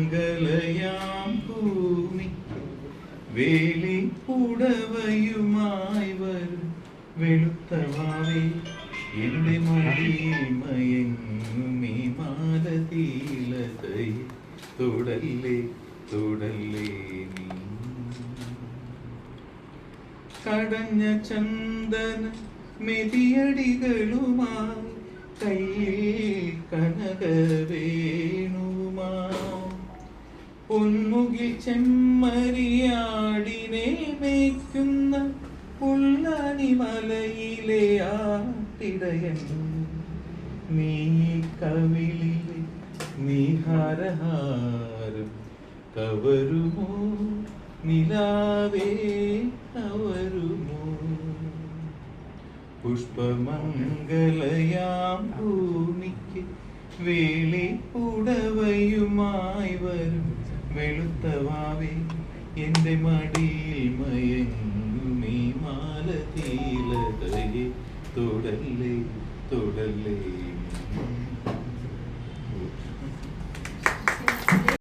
പുഷ്പമംഗലയാം ഭൂമി വേലി പുടവയുമായി വരും. വെളുത്തവാവേ എന്റെ മടിയിൽ മയങ്ങുമി മാലതീലതയെ തുടല്ലേ? തുടല്ലേ നീ. കടഞ്ഞ ചന്ദന മെതിയടികളുമായി കയ്യിൽ കനകവേണുമായി പൊന്മുകിൽ ചെമ്മരിയാടിനെ മേയ്ക്കുന്ന പുള്ളണിമലയിലെ ആട്ടിടയൻ നീ കവിളിലെ നീഹാരഹാരം കവരുമോ നിലാവേ കവരുമോ പുഷ്പമംഗലയാം ഭൂമിക്ക് വേളി പുടവയുമായി വരും വെളുത്തവാവേ എന്റെ മടിയിൽ മയങ്ങുമീ മാലതീലതയെ തുടല്ലേ തുടല്ലേ